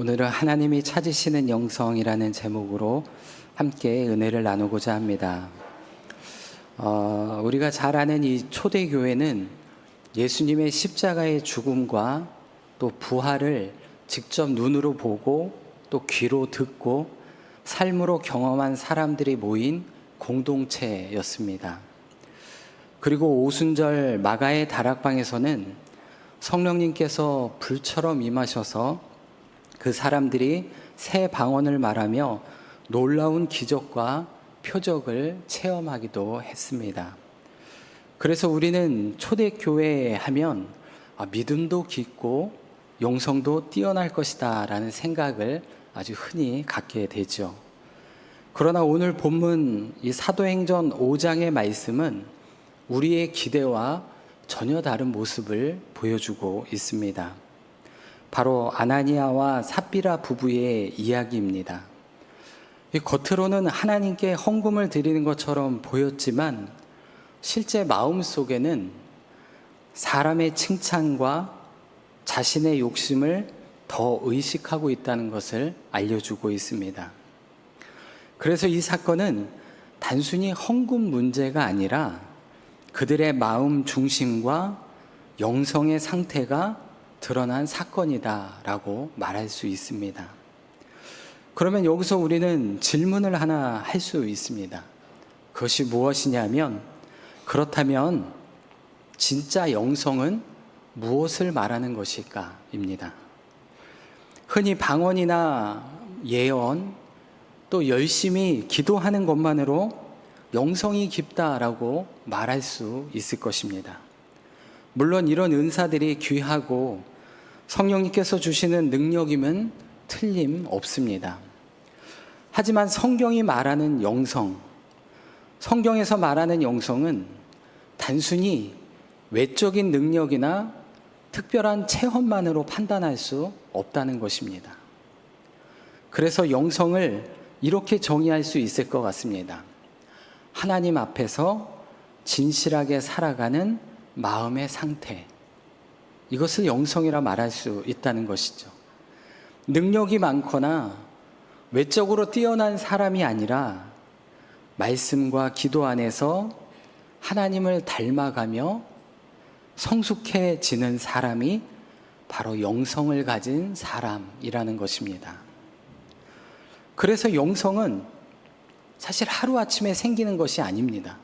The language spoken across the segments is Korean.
오늘은 하나님이 찾으시는 영성이라는 제목으로 함께 은혜를 나누고자 합니다. 어, 우리가 잘 아는 이 초대교회는 예수님의 십자가의 죽음과 또 부활을 직접 눈으로 보고 또 귀로 듣고 삶으로 경험한 사람들이 모인 공동체였습니다. 그리고 오순절 마가의 다락방에서는 성령님께서 불처럼 임하셔서 그 사람들이 새 방언을 말하며 놀라운 기적과 표적을 체험하기도 했습니다. 그래서 우리는 초대교회 하면 아, 믿음도 깊고 용성도 뛰어날 것이다 라는 생각을 아주 흔히 갖게 되죠. 그러나 오늘 본문 이 사도행전 5장의 말씀은 우리의 기대와 전혀 다른 모습을 보여주고 있습니다. 바로 아나니아와 삽비라 부부의 이야기입니다. 이 겉으로는 하나님께 헌금을 드리는 것처럼 보였지만 실제 마음 속에는 사람의 칭찬과 자신의 욕심을 더 의식하고 있다는 것을 알려주고 있습니다. 그래서 이 사건은 단순히 헌금 문제가 아니라 그들의 마음 중심과 영성의 상태가 드러난 사건이다라고 말할 수 있습니다. 그러면 여기서 우리는 질문을 하나 할 수 있습니다. 그것이 무엇이냐면 그렇다면 진짜 영성은 무엇을 말하는 것일까입니다. 흔히 방언이나 예언 또 열심히 기도하는 것만으로 영성이 깊다라고 말할 수 있을 것입니다. 물론 이런 은사들이 귀하고 성령님께서 주시는 능력임은 틀림 없습니다. 하지만 성경이 말하는 영성, 성경에서 말하는 영성은 단순히 외적인 능력이나 특별한 체험만으로 판단할 수 없다는 것입니다. 그래서 영성을 이렇게 정의할 수 있을 것 같습니다. 하나님 앞에서 진실하게 살아가는 마음의 상태. 이것을 영성이라 말할 수 있다는 것이죠. 능력이 많거나 외적으로 뛰어난 사람이 아니라 말씀과 기도 안에서 하나님을 닮아가며 성숙해지는 사람이 바로 영성을 가진 사람이라는 것입니다. 그래서 영성은 사실 하루아침에 생기는 것이 아닙니다.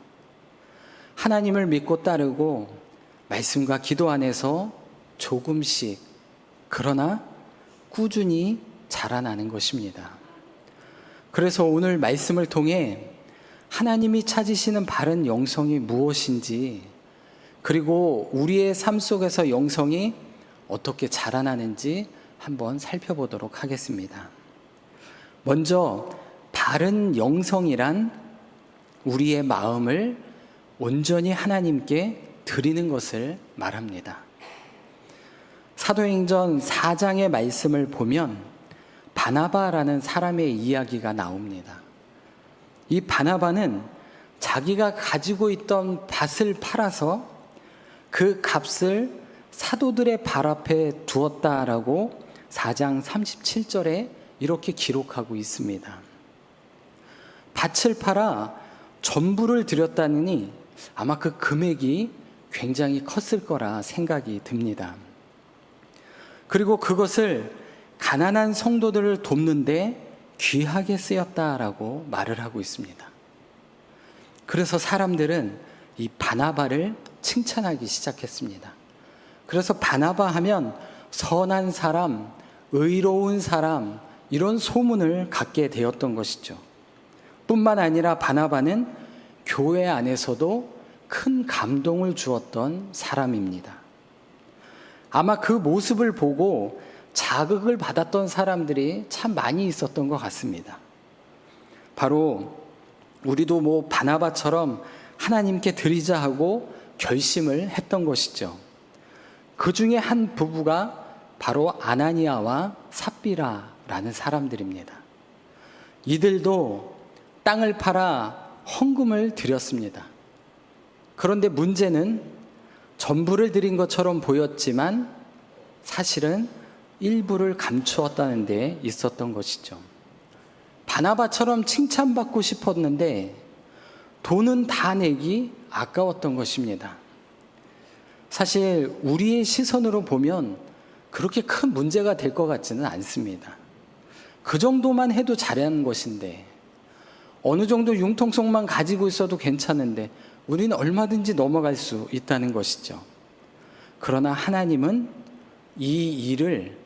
하나님을 믿고 따르고 말씀과 기도 안에서 조금씩 그러나 꾸준히 자라나는 것입니다. 그래서 오늘 말씀을 통해 하나님이 찾으시는 바른 영성이 무엇인지 그리고 우리의 삶 속에서 영성이 어떻게 자라나는지 한번 살펴보도록 하겠습니다. 먼저 바른 영성이란 우리의 마음을 온전히 하나님께 드리는 것을 말합니다. 사도행전 4장의 말씀을 보면 바나바라는 사람의 이야기가 나옵니다. 이 바나바는 자기가 가지고 있던 밭을 팔아서 그 값을 사도들의 발 앞에 두었다라고 4장 37절에 이렇게 기록하고 있습니다. 밭을 팔아 전부를 드렸다느니 아마 그 금액이 굉장히 컸을 거라 생각이 듭니다. 그리고 그것을 가난한 성도들을 돕는데 귀하게 쓰였다라고 말을 하고 있습니다. 그래서 사람들은 이 바나바를 칭찬하기 시작했습니다. 그래서 바나바 하면 선한 사람, 의로운 사람, 이런 소문을 갖게 되었던 것이죠. 뿐만 아니라 바나바는 교회 안에서도 큰 감동을 주었던 사람입니다. 아마 그 모습을 보고 자극을 받았던 사람들이 참 많이 있었던 것 같습니다. 바로 우리도 뭐 바나바처럼 하나님께 드리자 하고 결심을 했던 것이죠. 그 중에 한 부부가 바로 아나니아와 삽비라 라는 사람들입니다. 이들도 땅을 팔아 헌금을 드렸습니다. 그런데 문제는 전부를 드린 것처럼 보였지만 사실은 일부를 감추었다는 데 있었던 것이죠. 바나바처럼 칭찬받고 싶었는데 돈은 다 내기 아까웠던 것입니다. 사실 우리의 시선으로 보면 그렇게 큰 문제가 될 것 같지는 않습니다. 그 정도만 해도 잘하는 것인데 어느 정도 융통성만 가지고 있어도 괜찮은데 우리는 얼마든지 넘어갈 수 있다는 것이죠. 그러나 하나님은 이 일을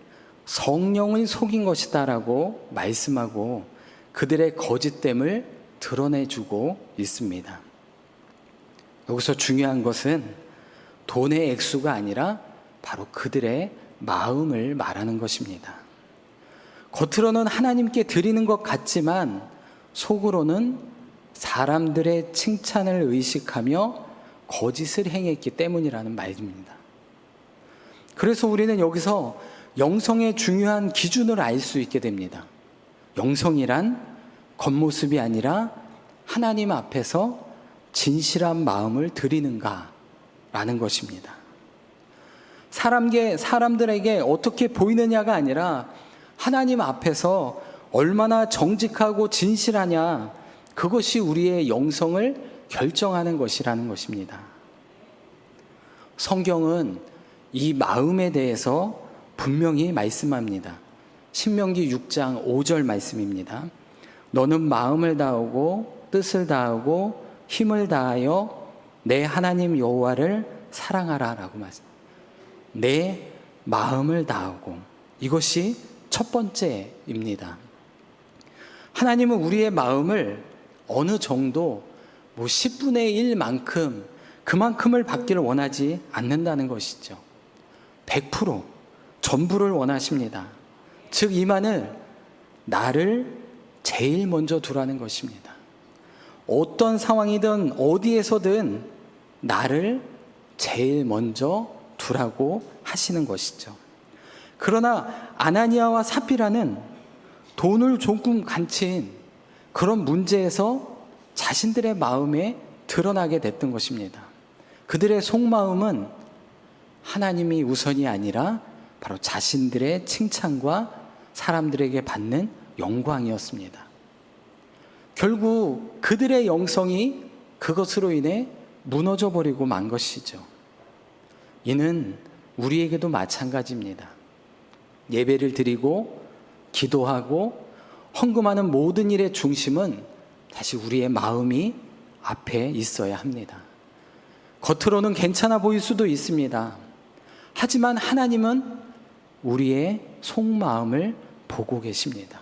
성령을 속인 것이다라고 말씀하고 그들의 거짓됨을 드러내주고 있습니다. 여기서 중요한 것은 돈의 액수가 아니라 바로 그들의 마음을 말하는 것입니다. 겉으로는 하나님께 드리는 것 같지만 속으로는 사람들의 칭찬을 의식하며 거짓을 행했기 때문이라는 말입니다. 그래서 우리는 여기서 영성의 중요한 기준을 알 수 있게 됩니다. 영성이란 겉모습이 아니라 하나님 앞에서 진실한 마음을 드리는가 라는 것입니다. 사람게, 사람들에게 어떻게 보이느냐가 아니라 하나님 앞에서 얼마나 정직하고 진실하냐, 그것이 우리의 영성을 결정하는 것이라는 것입니다. 성경은 이 마음에 대해서 분명히 말씀합니다. 신명기 6장 5절 말씀입니다. 너는 마음을 다하고 뜻을 다하고 힘을 다하여 내 하나님 여호와를 사랑하라라고 말씀. 내 마음을 다하고 이것이 첫 번째입니다. 하나님은 우리의 마음을 어느 정도 뭐 10분의 1만큼 그만큼을 받기를 원하지 않는다는 것이죠. 100% 전부를 원하십니다. 즉, 이만을 나를 제일 먼저 두라는 것입니다. 어떤 상황이든 어디에서든 나를 제일 먼저 두라고 하시는 것이죠. 그러나 아나니아와 사피라는 돈을 조금 간친 그런 문제에서 자신들의 마음에 드러나게 됐던 것입니다. 그들의 속마음은 하나님이 우선이 아니라 바로 자신들의 칭찬과 사람들에게 받는 영광이었습니다. 결국 그들의 영성이 그것으로 인해 무너져 버리고 만 것이죠. 이는 우리에게도 마찬가지입니다. 예배를 드리고 기도하고 헌금하는 모든 일의 중심은 다시 우리의 마음이 앞에 있어야 합니다. 겉으로는 괜찮아 보일 수도 있습니다. 하지만 하나님은 우리의 속마음을 보고 계십니다.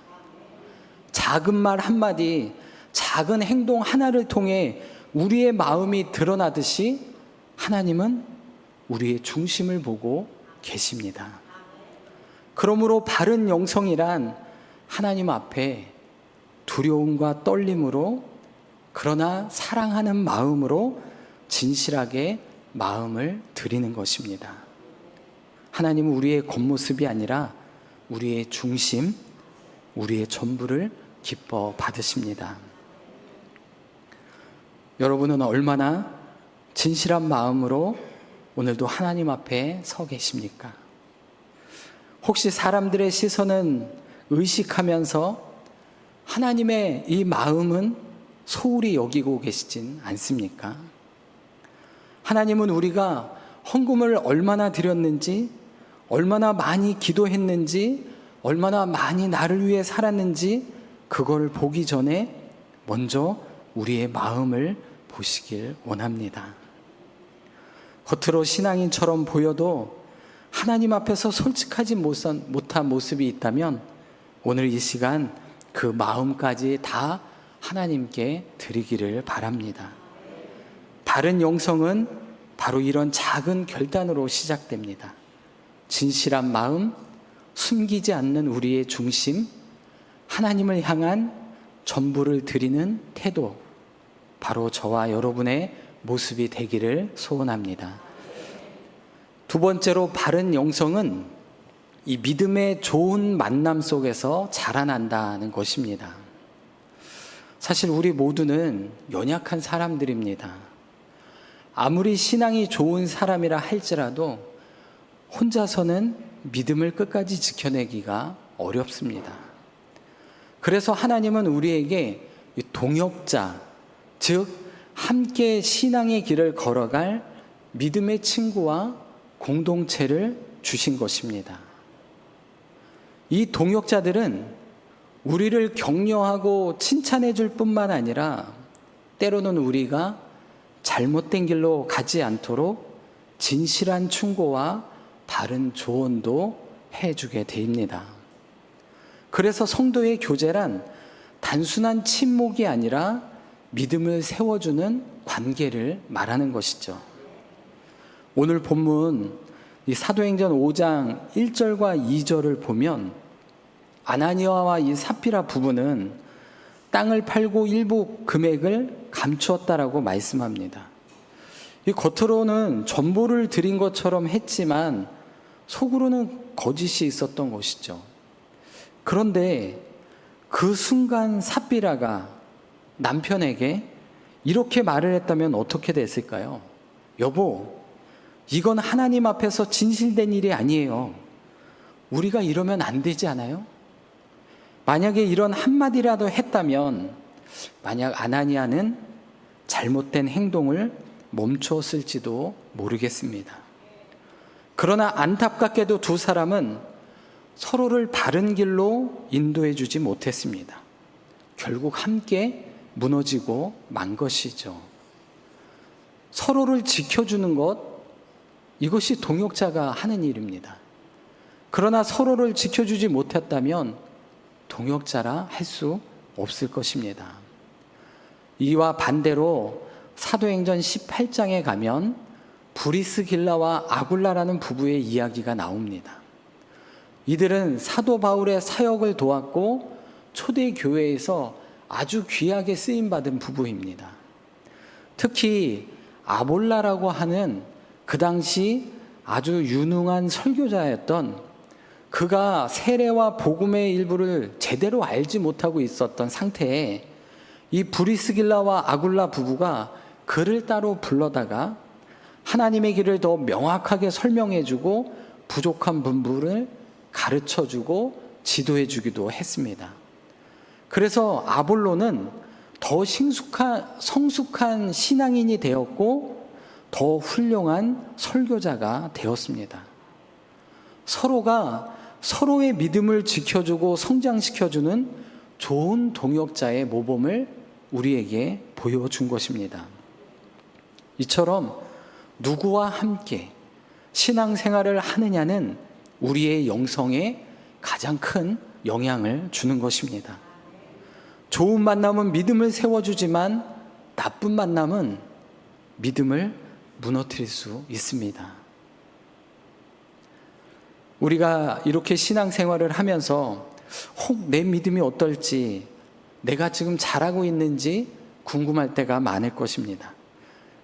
작은 말 한마디, 작은 행동 하나를 통해 우리의 마음이 드러나듯이 하나님은 우리의 중심을 보고 계십니다. 그러므로 바른 영성이란 하나님 앞에 두려움과 떨림으로 그러나 사랑하는 마음으로 진실하게 마음을 드리는 것입니다. 하나님은 우리의 겉모습이 아니라 우리의 중심, 우리의 전부를 기뻐 받으십니다. 여러분은 얼마나 진실한 마음으로 오늘도 하나님 앞에 서 계십니까? 혹시 사람들의 시선은 의식하면서 하나님의 이 마음은 소홀히 여기고 계시진 않습니까? 하나님은 우리가 헌금을 얼마나 드렸는지, 얼마나 많이 기도했는지, 얼마나 많이 나를 위해 살았는지, 그걸 보기 전에 먼저 우리의 마음을 보시길 원합니다. 겉으로 신앙인처럼 보여도 하나님 앞에서 솔직하지 못한 모습이 있다면 오늘 이 시간 그 마음까지 다 하나님께 드리기를 바랍니다. 바른 영성은 바로 이런 작은 결단으로 시작됩니다. 진실한 마음, 숨기지 않는 우리의 중심, 하나님을 향한 전부를 드리는 태도, 바로 저와 여러분의 모습이 되기를 소원합니다. 두 번째로 바른 영성은 이 믿음의 좋은 만남 속에서 자라난다는 것입니다. 사실 우리 모두는 연약한 사람들입니다. 아무리 신앙이 좋은 사람이라 할지라도 혼자서는 믿음을 끝까지 지켜내기가 어렵습니다. 그래서 하나님은 우리에게 이 동역자, 즉, 함께 신앙의 길을 걸어갈 믿음의 친구와 공동체를 주신 것입니다. 이 동역자들은 우리를 격려하고 칭찬해 줄 뿐만 아니라 때로는 우리가 잘못된 길로 가지 않도록 진실한 충고와 바른 조언도 해주게 됩니다. 그래서 성도의 교제란 단순한 침묵이 아니라 믿음을 세워주는 관계를 말하는 것이죠. 오늘 본문 이 사도행전 5장 1절과 2절을 보면 아나니아와 이 사피라 부부는 땅을 팔고 일부 금액을 감추었다라고 말씀합니다. 이 겉으로는 전보를 드린 것처럼 했지만 속으로는 거짓이 있었던 것이죠. 그런데 그 순간 사피라가 남편에게 이렇게 말을 했다면 어떻게 됐을까요? 여보, 이건 하나님 앞에서 진실된 일이 아니에요. 우리가 이러면 안 되지 않아요? 만약에 이런 한마디라도 했다면, 만약 아나니아는 잘못된 행동을 멈추었을지도 모르겠습니다. 그러나 안타깝게도 두 사람은 서로를 바른 길로 인도해 주지 못했습니다. 결국 함께 무너지고 만 것이죠. 서로를 지켜주는 것, 이것이 동역자가 하는 일입니다. 그러나 서로를 지켜주지 못했다면 동역자라 할 수 없을 것입니다. 이와 반대로 사도행전 18장에 가면 브리스길라와 아굴라라는 부부의 이야기가 나옵니다. 이들은 사도 바울의 사역을 도왔고 초대 교회에서 아주 귀하게 쓰임 받은 부부입니다. 특히 아볼라라고 하는 그 당시 아주 유능한 설교자였던 그가 세례와 복음의 일부를 제대로 알지 못하고 있었던 상태에 이 브리스길라와 아굴라 부부가 그를 따로 불러다가 하나님의 길을 더 명확하게 설명해 주고 부족한 분부를 가르쳐 주고 지도해 주기도 했습니다. 그래서 아볼로는 더 성숙한 신앙인이 되었고 더 훌륭한 설교자가 되었습니다. 서로가 서로의 믿음을 지켜주고 성장시켜주는 좋은 동역자의 모범을 우리에게 보여준 것입니다. 이처럼 누구와 함께 신앙생활을 하느냐는 우리의 영성에 가장 큰 영향을 주는 것입니다. 좋은 만남은 믿음을 세워주지만 나쁜 만남은 믿음을 무너뜨릴 수 있습니다. 우리가 이렇게 신앙생활을 하면서 혹 내 믿음이 어떨지 내가 지금 잘하고 있는지 궁금할 때가 많을 것입니다.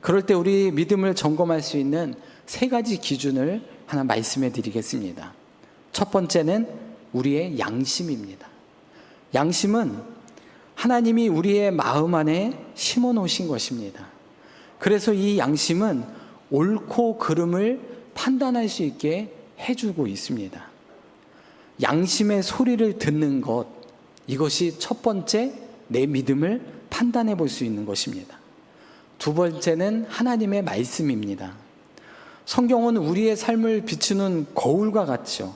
그럴 때 우리 믿음을 점검할 수 있는 세 가지 기준을 하나 말씀해 드리겠습니다. 첫 번째는 우리의 양심입니다. 양심은 하나님이 우리의 마음 안에 심어 놓으신 것입니다. 그래서 이 양심은 옳고 그름을 판단할 수 있게 해주고 있습니다. 양심의 소리를 듣는 것, 이것이 첫 번째 내 믿음을 판단해 볼 수 있는 것입니다. 두 번째는 하나님의 말씀입니다. 성경은 우리의 삶을 비추는 거울과 같죠.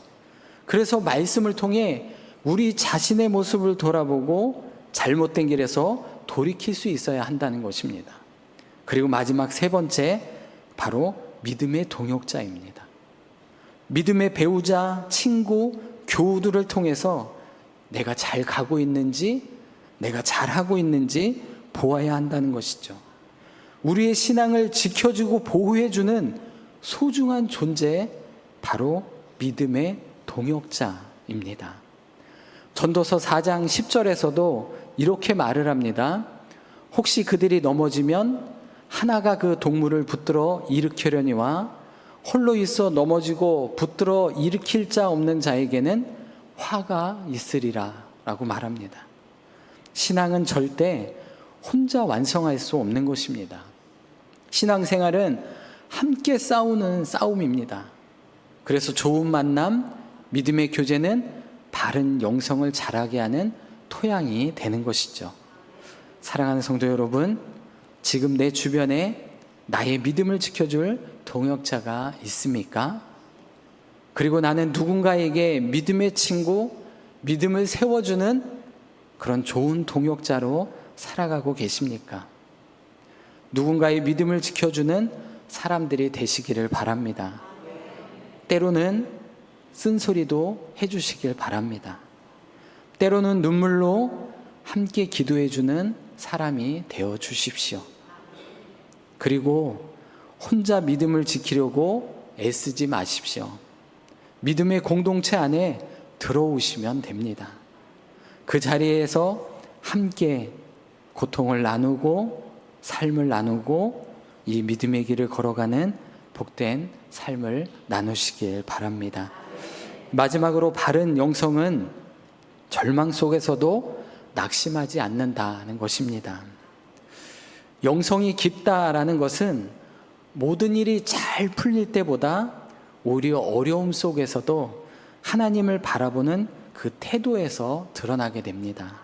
그래서 말씀을 통해 우리 자신의 모습을 돌아보고 잘못된 길에서 돌이킬 수 있어야 한다는 것입니다. 그리고 마지막 세 번째, 바로 믿음의 동역자입니다. 믿음의 배우자, 친구, 교우들을 통해서 내가 잘 가고 있는지, 내가 잘하고 있는지 보아야 한다는 것이죠. 우리의 신앙을 지켜주고 보호해주는 소중한 존재, 바로 믿음의 동역자입니다. 전도서 4장 10절에서도 이렇게 말을 합니다. 혹시 그들이 넘어지면 하나가 그 동물을 붙들어 일으키려니와 홀로 있어 넘어지고 붙들어 일으킬 자 없는 자에게는 화가 있으리라 라고 말합니다. 신앙은 절대 혼자 완성할 수 없는 것입니다. 신앙생활은 함께 싸우는 싸움입니다. 그래서 좋은 만남, 믿음의 교제는 바른 영성을 자라게 하는 토양이 되는 것이죠. 사랑하는 성도 여러분, 지금 내 주변에 나의 믿음을 지켜줄 동역자가 있습니까? 그리고 나는 누군가에게 믿음의 친구, 믿음을 세워주는 그런 좋은 동역자로 살아가고 계십니까? 누군가의 믿음을 지켜주는 사람들이 되시기를 바랍니다. 때로는 쓴소리도 해주시길 바랍니다. 때로는 눈물로 함께 기도해주는 사람이 되어 주십시오. 그리고 혼자 믿음을 지키려고 애쓰지 마십시오. 믿음의 공동체 안에 들어오시면 됩니다. 그 자리에서 함께 고통을 나누고 삶을 나누고 이 믿음의 길을 걸어가는 복된 삶을 나누시길 바랍니다. 마지막으로 바른 영성은 절망 속에서도 낙심하지 않는다는 것입니다. 영성이 깊다라는 것은 모든 일이 잘 풀릴 때보다 오히려 어려움 속에서도 하나님을 바라보는 그 태도에서 드러나게 됩니다.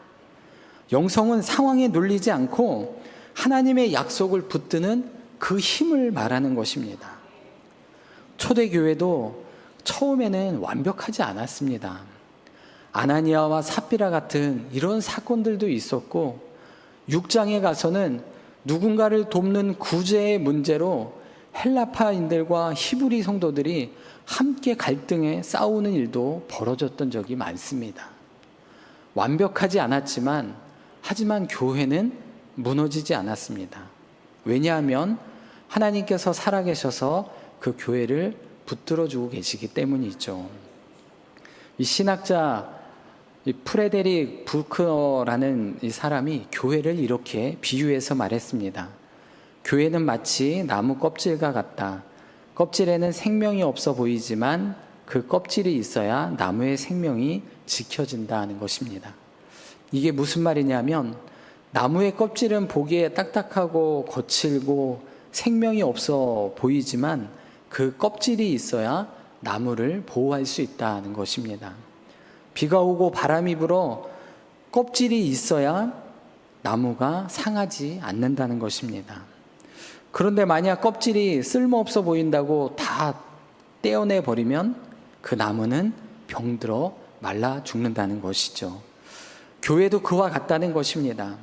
영성은 상황에 눌리지 않고 하나님의 약속을 붙드는 그 힘을 말하는 것입니다. 초대교회도 처음에는 완벽하지 않았습니다. 아나니아와 삽비라 같은 이런 사건들도 있었고, 6장에 가서는 누군가를 돕는 구제의 문제로 헬라파인들과 히브리 성도들이 함께 갈등에 싸우는 일도 벌어졌던 적이 많습니다. 완벽하지 않았지만, 하지만 교회는 무너지지 않았습니다. 왜냐하면 하나님께서 살아계셔서 그 교회를 붙들어 주고 계시기 때문이죠. 이 신학자 이 프레데릭 부크너라는 이 사람이 교회를 이렇게 비유해서 말했습니다. 교회는 마치 나무 껍질과 같다. 껍질에는 생명이 없어 보이지만 그 껍질이 있어야 나무의 생명이 지켜진다는 것입니다. 이게 무슨 말이냐면 나무의 껍질은 보기에 딱딱하고 거칠고 생명이 없어 보이지만 그 껍질이 있어야 나무를 보호할 수 있다는 것입니다. 비가 오고 바람이 불어 껍질이 있어야 나무가 상하지 않는다는 것입니다. 그런데 만약 껍질이 쓸모없어 보인다고 다 떼어내 버리면 그 나무는 병들어 말라 죽는다는 것이죠. 교회도 그와 같다는 것입니다.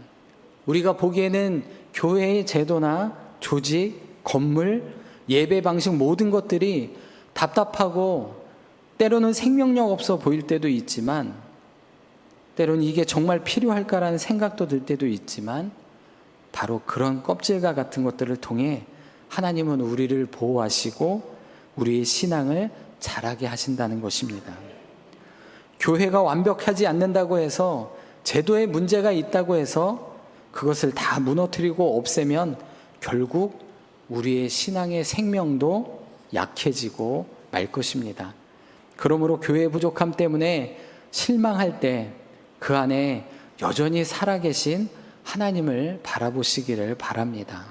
우리가 보기에는 교회의 제도나 조직, 건물, 예배 방식 모든 것들이 답답하고 때로는 생명력 없어 보일 때도 있지만 때로는 이게 정말 필요할까라는 생각도 들 때도 있지만 바로 그런 껍질과 같은 것들을 통해 하나님은 우리를 보호하시고 우리의 신앙을 자라게 하신다는 것입니다. 교회가 완벽하지 않는다고 해서 제도에 문제가 있다고 해서 그것을 다 무너뜨리고 없애면 결국 우리의 신앙의 생명도 약해지고 말 것입니다. 그러므로 교회의 부족함 때문에 실망할 때 그 안에 여전히 살아계신 하나님을 바라보시기를 바랍니다.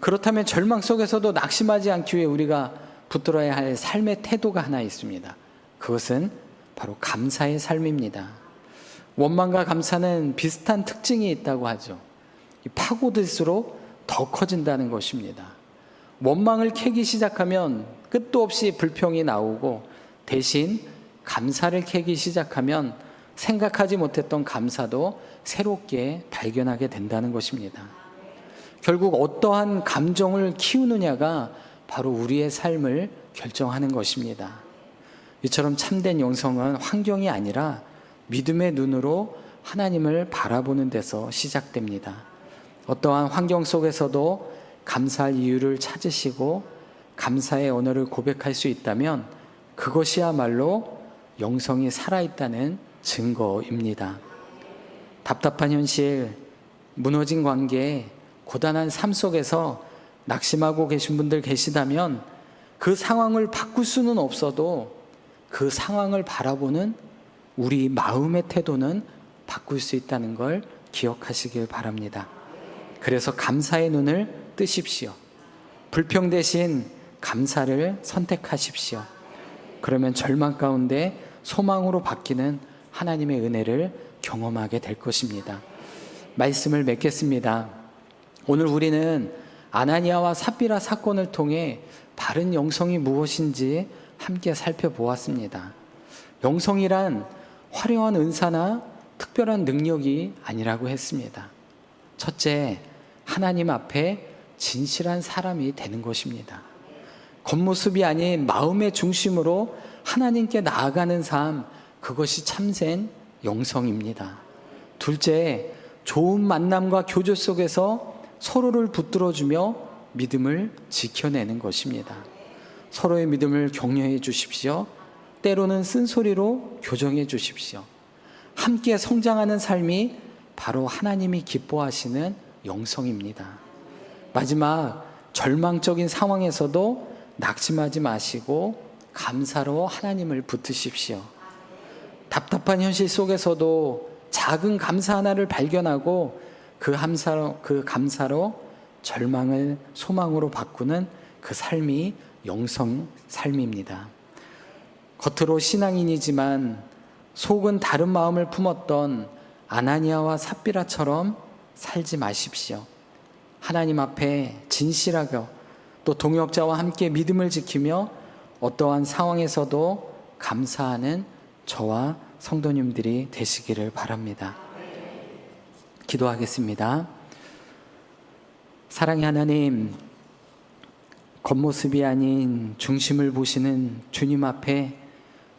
그렇다면 절망 속에서도 낙심하지 않기 위해 우리가 붙들어야 할 삶의 태도가 하나 있습니다. 그것은 바로 감사의 삶입니다. 원망과 감사는 비슷한 특징이 있다고 하죠. 파고들수록 더 커진다는 것입니다. 원망을 캐기 시작하면 끝도 없이 불평이 나오고 대신 감사를 캐기 시작하면 생각하지 못했던 감사도 새롭게 발견하게 된다는 것입니다. 결국 어떠한 감정을 키우느냐가 바로 우리의 삶을 결정하는 것입니다. 이처럼 참된 영성은 환경이 아니라 믿음의 눈으로 하나님을 바라보는 데서 시작됩니다. 어떠한 환경 속에서도 감사할 이유를 찾으시고 감사의 언어를 고백할 수 있다면 그것이야말로 영성이 살아있다는 증거입니다. 답답한 현실, 무너진 관계, 고단한 삶 속에서 낙심하고 계신 분들 계시다면 그 상황을 바꿀 수는 없어도 그 상황을 바라보는 우리 마음의 태도는 바꿀 수 있다는 걸 기억하시길 바랍니다. 그래서 감사의 눈을 뜨십시오. 불평 대신 감사를 선택하십시오. 그러면 절망 가운데 소망으로 바뀌는 하나님의 은혜를 경험하게 될 것입니다. 말씀을 맺겠습니다. 오늘 우리는 아나니아와 삽비라 사건을 통해 바른 영성이 무엇인지 함께 살펴보았습니다. 영성이란 화려한 은사나 특별한 능력이 아니라고 했습니다. 첫째, 하나님 앞에 진실한 사람이 되는 것입니다. 겉모습이 아닌 마음의 중심으로 하나님께 나아가는 삶, 그것이 참된 영성입니다. 둘째, 좋은 만남과 교제 속에서 서로를 붙들어주며 믿음을 지켜내는 것입니다. 서로의 믿음을 격려해 주십시오. 때로는 쓴소리로 교정해 주십시오. 함께 성장하는 삶이 바로 하나님이 기뻐하시는 영성입니다. 마지막, 절망적인 상황에서도 낙심하지 마시고 감사로 하나님을 붙으십시오. 답답한 현실 속에서도 작은 감사 하나를 발견하고 그 감사로, 그 감사로 절망을 소망으로 바꾸는 그 삶이 영성 삶입니다. 겉으로 신앙인이지만 속은 다른 마음을 품었던 아나니아와 삽비라처럼 살지 마십시오. 하나님 앞에 진실하고 또 동역자와 함께 믿음을 지키며 어떠한 상황에서도 감사하는 저와 성도님들이 되시기를 바랍니다. 기도하겠습니다. 사랑의 하나님, 겉모습이 아닌 중심을 보시는 주님 앞에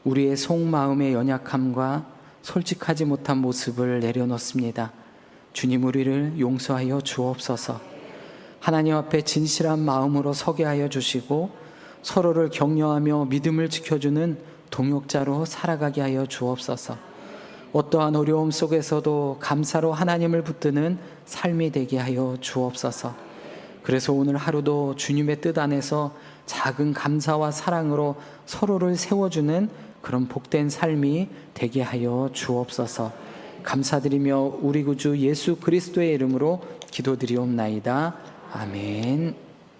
우리의 속마음의 연약함과 솔직하지 못한 모습을 내려놓습니다. 주님 우리를 용서하여 주옵소서. 하나님 앞에 진실한 마음으로 서게 하여 주시고 서로를 격려하며 믿음을 지켜주는 동역자로 살아가게 하여 주옵소서. 어떠한 어려움 속에서도 감사로 하나님을 붙드는 삶이 되게 하여 주옵소서. 그래서 오늘 하루도 주님의 뜻 안에서 작은 감사와 사랑으로 서로를 세워주는 그런 복된 삶이 되게 하여 주옵소서. 감사드리며 우리 구주 예수 그리스도의 이름으로 기도드리옵나이다. 아멘.